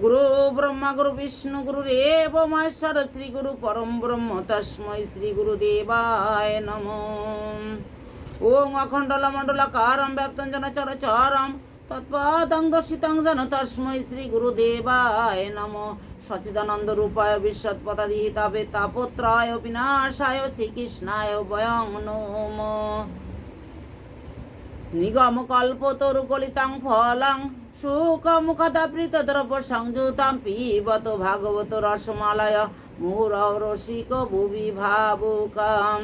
গুরু ব্রহ্মা গুরু বিষ্ণু গুরু RAB Maheshwar Shri Guru পরম ব্রহ্ম তস্মৈ শ্রী গুরু দেবায় নম ওং অখণ্ডল মণ্ডলাকারম ব্যাপ্তং জন চরচরম তৎপদং দর্শিতং জন তস্মৈ শ্রী গুরু দেবায় নম সচিদানন্দ রূপায় বিশ্বৎপতাদিহিতাবে তাপত্রায় বিনাশায় শ্রীকৃষ্ণায় বয়ং নম নিগম কল্পতরুকলিতাং ফলং সুখমুখদাবৃত দ্রব্য সংযুতাম পিবত ভাগবত রসমালয় মুহুর রসিক ভুবি ভাবুকাম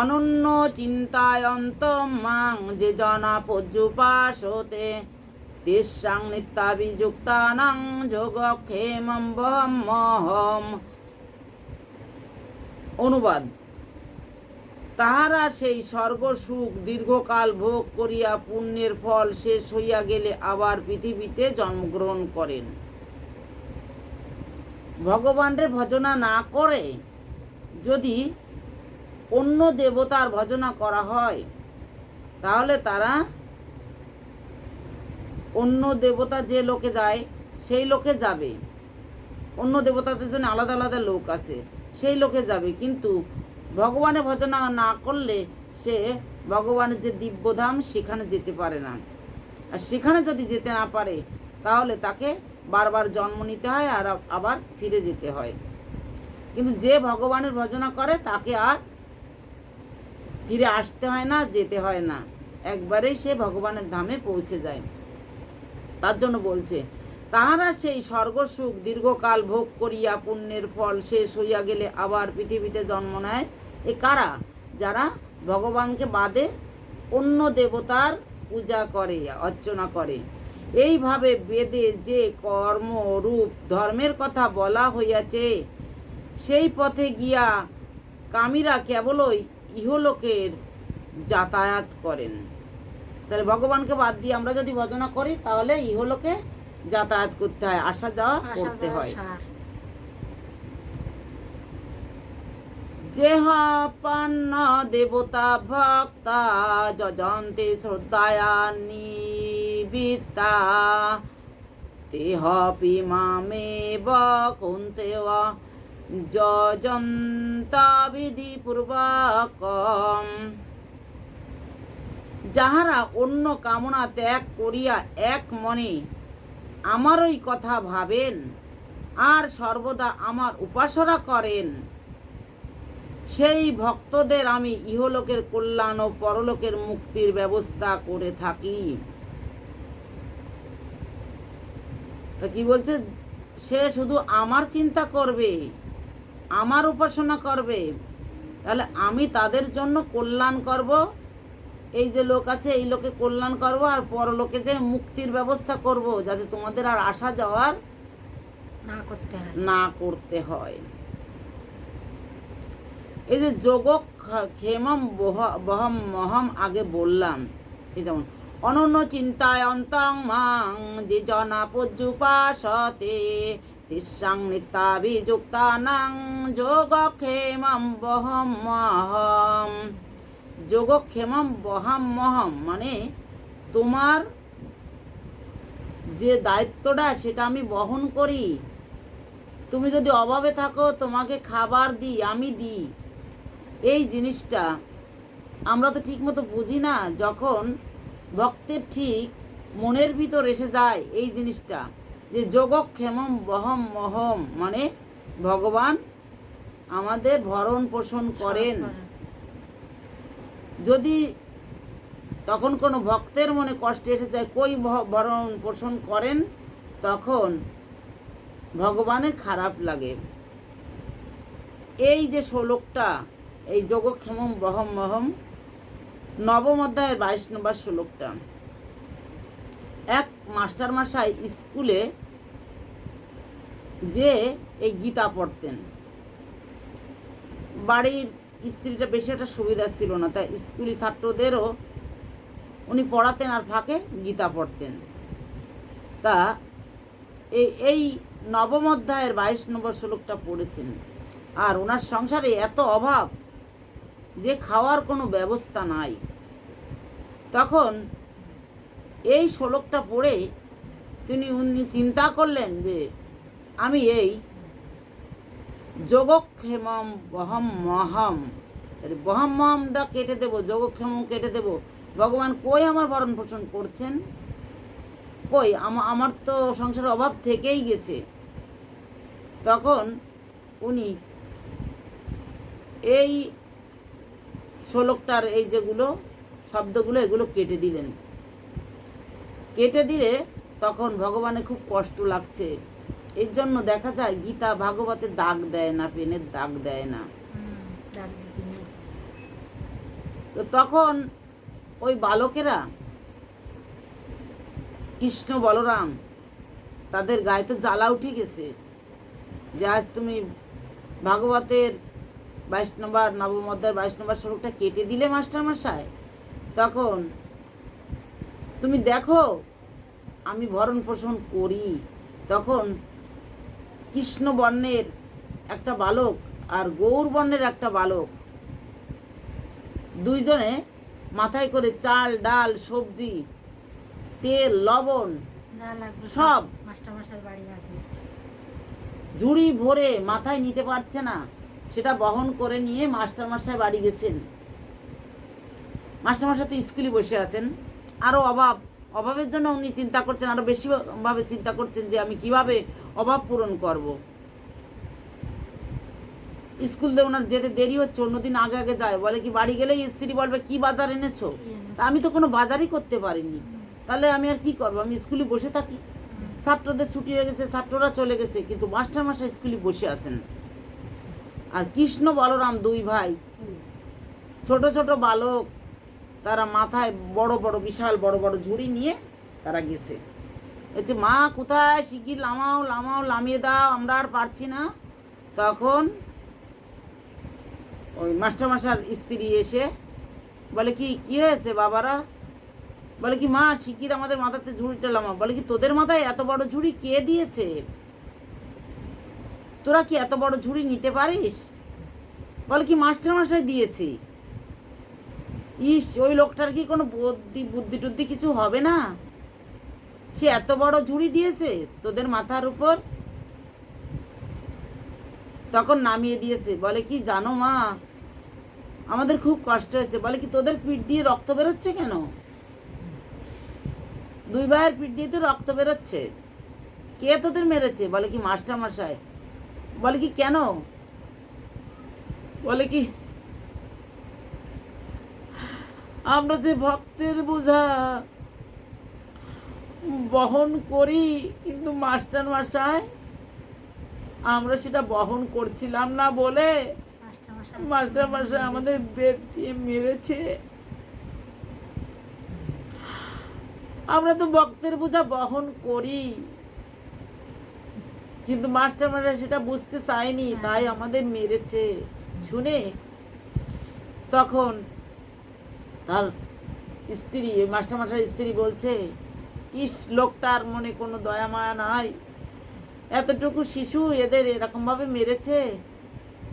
অনন্য চিন্তায়ন্ত মাং যে জনা পর্যুপাসতে তেসাং নিত্যাভিযুক্তানাং যোগক্ষেমম বহম অনুবাদ। তাহারা সেই স্বর্গ সুখ দীর্ঘকাল ভোগ করিয়া পুণ্যের ফল শেষ হইয়া গেলে আবার পৃথিবীতে জন্মগ্রহণ করেন। ভগবানের ভজনা না করে, যদি অন্য দেবতার ভজনা করা হয়, তাহলে তারা অন্য দেবতা যে লোকে যায়, সেই লোকে যাবে। অন্য দেবতাদের জন্য আলাদা আলাদা লোক আছে, সেই লোকে যাবে। কিন্তু ভগবানের ভজনা না করলে সে ভগবানের যে দিব্যধাম, সেখানে যেতে পারে না। আর সেখানে যদি যেতে না পারে, তাহলে তাকে বারবার জন্ম নিতে হয় আর আবার ফিরে যেতে হয়। কিন্তু যে ভগবানের ভজনা করে, তাকে আর ফিরে আসতে হয় না, যেতে হয় না। একবারেই সে ভগবানের ধামে পৌঁছে যায়। তার জন্য বলছে, তাহারা সেই স্বর্গসুখ দীর্ঘকাল ভোগ করিয়া পুণ্যের ফল শেষ হইয়া গেলে আবার পৃথিবীতে জন্ম নেয়। এ কারা? যারা ভগবানকে বাদে অন্য দেবতার পূজা করে অর্চনা করে। এইভাবে বেদে যে কর্ম রূপ ধর্মের কথা বলা হইয়াছে সেই পথে গিয়া কামীরা কেবলই ইহলোকের যাতায়াত করেন। তাহলে ভগবানকে বাদ দিয়ে আমরা যদি ভজনা করি তাহলে ইহলোকে যাতায়াত করতে হয় আসা যাওয়া করতে হয়। সার। যেহাপন্ন দেবতা ভক্তা যজন্তে শ্রদ্ধায়া নিবিত্তা তেহপি মামেব কুন্তেব যজন্তা বিধি পূর্বকম যাহারা অন্য কামনা ত্যাগ করিয়া এক মনে আমারই কথা ভাবেন, আর সর্বদা আমার উপাসনা করেন সেই ভক্তদের আমি ইহলোকের কল্যাণ ও পরলোকের মুক্তির ব্যবস্থা করে থাকি। তা কি বলছে? সে শুধু আমার চিন্তা করবে আমার উপাসনা করবে তাহলে আমি তাদের জন্য কল্যাণ করব? এই যে লোক আছে এই লোকে কল্যাণ করব আর পরলোকে যে মুক্তির ব্যবস্থা করব যাতে তোমাদের আর আসা যাওয়ার না করতে না করতে হয়। এই যে যোগ ক্ষেমম বহ- বহম মহম আগে বললাম, এই যেমন, অনন্য চিন্তায় অন্তং মাং যে জনা পর্যুপাসতে তিসাং যোগ ক্ষেমম বহম মহম। যোগক্ষেমম বহাম মহম মানে তোমার যে দায়িত্বটা সেটা আমি বহন করি। তুমি যদি অভাবে থাকো, তোমাকে খাবার দিই, আমি দিই। এই জিনিসটা আমরা তো ঠিক মতো বুঝি না যখন ভক্তের ঠিক মনের ভিতর এসে যায় এই জিনিসটা যে যোগক্ষেমম বহম মহম মানে ভগবান আমাদের ভরণ পোষণ করেন। যদি তখন কোনো ভক্তের মনে কষ্ট এসে যায় কই ভরণ পোষণ করেন? তখন ভগবানের খারাপ লাগে। এই যে শ্লোকটা এই যোগক্ষেমম বহম মহম নবম অধ্যায়ের বাইশ নম্বর শ্লোকটা। এক মাস্টার মশাই স্কুলে যে এই গীতা পড়তেন। বাড়ির স্ত্রীটা বেশি একটা সুবিধা ছিল না, তাই স্কুলি ছাত্রদেরও উনি পড়াতেন আর ফাঁকে গীতা পড়তেন। তা এই এই নবম অধ্যায়ের বাইশ নম্বর শ্লোকটা পড়েছেন। আর ওনার সংসারে এত অভাব যে খাওয়ার কোনো ব্যবস্থা নাই। তখন এই শ্লোকটা পড়ে তিনি উনি চিন্তা করলেন যে, আমি এই যোগক্ষেমম বহম মহম বহম মহমটা কেটে দেবো, যোগক্ষেমম কেটে দেবো। ভগবান কই আমার ভরণ পোষণ করছেন? কই? আমা- আমার তো সংসারের অভাব থেকেই গেছে। তখন উনি এই শ্লোকটার এই যেগুলো শব্দগুলো এগুলো কেটে দিলেন। কেটে দিলে তখন ভগবানের খুব কষ্ট লাগছে। এর জন্য দেখা যায় গীতা ভাগবতে দাগ দেয় না পেনের দাগ দেয় না। তো তখন ওই বালকেরা কৃষ্ণ বলরাম তাদের গায়ে তো জ্বালা উঠে গেছে। যে আজ তুমি ভাগবতের বাইশ নম্বর নবম অধ্যায়ের বাইশ নম্বর শ্লোকটা কেটে দিলে মাস্টার মশাই তখন তুমি দেখো আমি ভরণ পোষণ করি। তখন কৃষ্ণ বর্ণের একটা বালক আর গৌর বর্ণের একটা বালক। দুইজনে মাথায় করে চাল ডাল সবজি তেল লবণ সব। মাস্টারমশাই বাড়ি আছে। ঝুড়ি ভরে মাথায় নিতে পারছে না। সেটা বহন করে নিয়ে মাস্টারমশাই বাড়ি গেছেন। মাস্টারমশাই তো স্কুলে বসে আছেন। আরও অভাব অভাবের জন্য উনি চিন্তা করছেন আরও বেশিভাবে চিন্তা করছেন যে আমি কীভাবে অভাব পূরণ করব। স্কুল দিয়ে ওনার যেতে দেরি হচ্ছে অন্যদিন আগে আগে যায়। বলে কি বাড়ি গেলেই স্ত্রী বলবে কি বাজার এনেছো? তা আমি তো কোনো বাজারই করতে পারিনি। তাহলে আমি আর কি করব? আমি স্কুলে বসে থাকি। ছাত্রদের ছুটি হয়ে গেছে ছাত্ররা চলে গেছে কিন্তু মাস্টার মাস্টার স্কুলে বসে আছেন। আর কৃষ্ণ বলরাম দুই ভাই। ছোট ছোট বালক, তারা মাথায় বড় বড় বিশাল বড় বড় ঝুড়ি নিয়ে তারা গেছে। বলছে, মা, কোথায়? শিগগির লামাও লামাও, লামিয়ে দাও, আমরা আর পারছি না। তখন ওই মাস্টারমশার স্ত্রী এসে বলে, কি কি হয়েছে বাবারা? বলে, কি মা, শিগগির আমাদের মাথাতে ঝুড়িটা লামা বলে, কি তোদের মাথায় এত বড় ঝুড়ি কে দিয়েছে? তোরা কি এত বড় ঝুড়ি নিতে পারিস? বলে কি মাস্টার মশাই দিয়েছি। ইস, ওই লোকটার কি কোনো বুদ্ধি বুদ্ধি টুদ্ধি কিছু হবে না? সে এত বড় ঝুড়ি দিয়েছে তোদের মাথার উপর? তখন নামিয়ে দিয়েছে। বলে কি, জানো মা, আমাদের খুব কষ্ট হয়েছে। বলে কি, তোদের পিঠ দিয়ে রক্ত বেরোচ্ছে কেন? দুই ভাইয়ের পিঠ দিয়ে তো রক্ত বেরোচ্ছে। কে তোদের মেরেছে? বলে কি মাস্টার মশাই বলে কি কেন? বলে কি আমরা যে ভক্তের বোঝা বহন করি কিন্তু মাস্টার মশাই আমরা সেটা বহন করছিলাম না বলে মাস্টার মশাই আমাদের বেদ দিয়ে মেরেছে। আমরা তো ভক্তের বোঝা বহন করি। কিন্তু মাস্টার মশাই সেটা বুঝতে চায়নি তাই আমাদের মেরেছে। শুনে তখন তার স্ত্রী ওই মাস্টার স্ত্রী বলছে ইস লোকটার মনে কোনো দয়া মায়া নাই। এতটুকু শিশু এদের এরকমভাবে মেরেছে?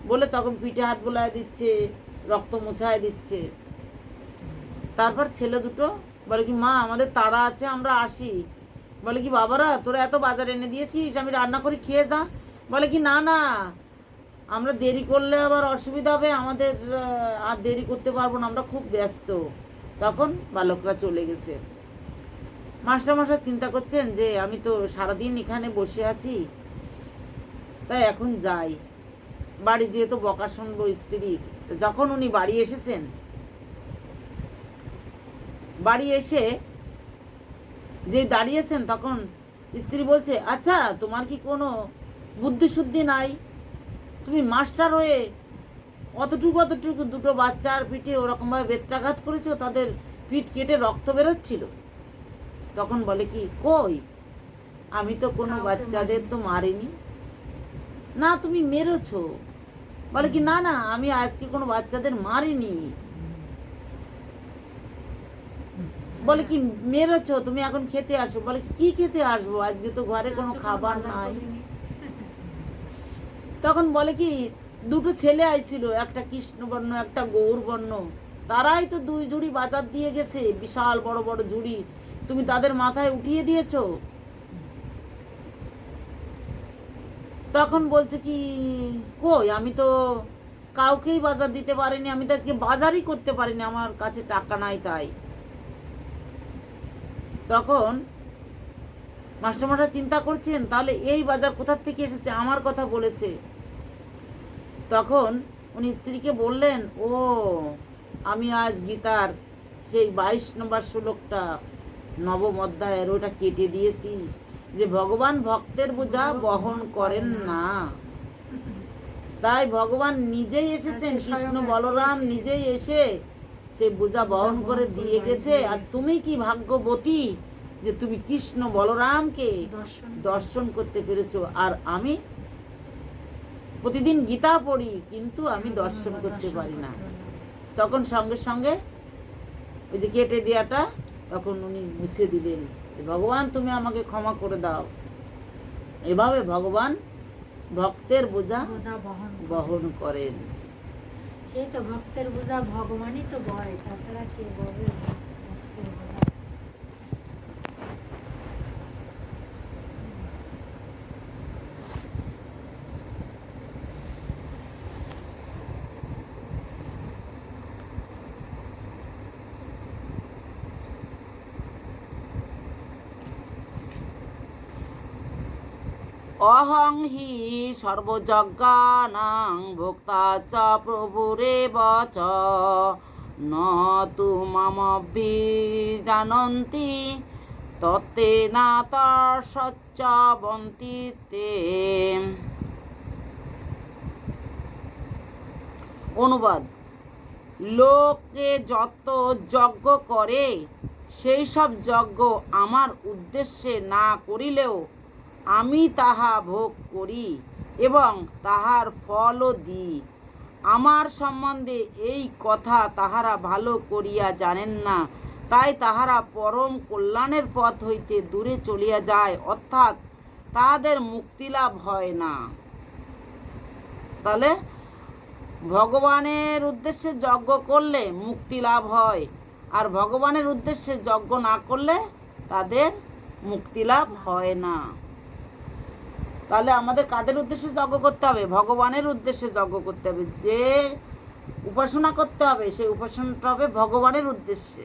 বলে তখন পিঠে হাত বোলায় দিচ্ছে রক্ত মুছায় দিচ্ছে। তারপর ছেলে দুটো বলে কি মা আমাদের তাড়া আছে আমরা আসি। বলে কি, বাবারা, তোরা এত বাজার এনে দিয়েছিস, আমি রান্না করে খেয়ে যা। বলে কি, না না, আমরা দেরি করলে আবার অসুবিধা হবে, আমাদের আর দেরি করতে পারব না, আমরা খুব ব্যস্ত। তখন বালকরা চলে গেছে। মাস্টারমশাই চিন্তা করছেন যে, আমি তো সারাদিন এখানে বসে আছি, তাই এখন যাই। বাড়ি যেহেতু বকা শুনব স্ত্রীর যখন উনি বাড়ি এসেছেন, বাড়ি এসে যে দাঁড়িয়েছেন তখন স্ত্রী বলছে আচ্ছা তোমার কি কোনো বুদ্ধি শুদ্ধি নাই? তুমি মাস্টার হয়ে অতটুকু অতটুকু দুটো বাচ্চার পিঠে ওরকমভাবে বেত্রাঘাত করেছ? তাদের পিঠ কেটে রক্ত বেরোচ্ছিল? তখন বলে কি কই? আমি তো কোনো বাচ্চাদের তো মারিনি। না তুমি মেরেছো। বলে কি না না আমি আজকে কোনো বাচ্চাদের মারিনি। বলে কি মেরেছো তুমি এখন খেতে আসো। বলে কি, খেতে আসব? আজকে তো ঘরে কোনো খাবার নাই। তখন বলে কি দুটো ছেলে আইছিল একটা কৃষ্ণবর্ণ একটা গৌরবর্ণ। তারাই তো দুই ঝুড়ি বাজার দিয়ে গেছে বিশাল বড় বড় ঝুড়ি তুমি তাদের মাথায় উঠিয়ে দিয়েছ? তখন বলছে কি কই আমি তো কাউকেই বাজার দিতে পারিনি আমি তো আজকে বাজারই করতে পারিনি আমার কাছে টাকা নাই তাই। তখন মাস্টারমশাই চিন্তা করছেন তাহলে এই বাজার কোথার থেকে এসেছে? আমার কথা বলেছে। তখন উনি স্ত্রীকে বললেন ও আমি আজ গীতার সেই বাইশ নম্বর শ্লোকটা নবম অধ্যায়ের ওটা কেটে দিয়েছি যে ভগবান ভক্তের বোঝা বহন করেন না। তাই ভগবান নিজেই এসেছেন আচ্ছা, কৃষ্ণ বলরাম নিজেই এসে সেই বোঝা বহন করে দিয়ে গেছে। আর তুমি কি ভাগ্যবতী যে তুমি কৃষ্ণ বলরামকে দর্শন। করতে পেরেছ? আর আমি প্রতিদিন গীতা পড়ি কিন্তু আমি দর্শন করতে পারি না। তখন সঙ্গে সঙ্গে ওই যে কেটে দেওয়াটা তখন উনি মুছে দিলেন। ভগবান তুমি আমাকে ক্ষমা করে দাও। এভাবে ভগবান ভক্তের বোঝা। বহন করেন। সেই তো ভক্তের বোঝা ভগবানই তো বয় তাছাড়া কে বলবে ভক্তের বোঝা অহং হি সর্বযজ্ঞানাং ভোক্তা চ প্রভুরেব চ ন তু মম জানন্তি তত্তে না তচ্চ বন্তি তে। অনুবাদ, লোকে যত যজ্ঞ করে, সেই সব যজ্ঞ আমার উদ্দেশ্যে না করিলেও আমি তাহা ভোগ করি এবং তাহার ফলও দিই। আমার সম্বন্ধে এই কথা তাহারা ভালো করিয়া জানেন না। তাই তাহারা পরম কল্যাণের পথ হইতে দূরে চলিয়া যায়, অর্থাৎ তাহাদের মুক্তিলাভ হয় না। তাহলে ভগবানের উদ্দেশ্যে যজ্ঞ করলে মুক্তি লাভ হয়, আর ভগবানের উদ্দেশ্যে যজ্ঞ না করলে তাদের মুক্তি লাভ হয় না। তাহলে আমাদের কাদের উদ্দেশ্যে যজ্ঞ করতে হবে? ভগবানের উদ্দেশ্যে যজ্ঞ করতে হবে। যে উপাসনা করতে হবে, সেই উপাসনাটা হবে ভগবানের উদ্দেশ্যে।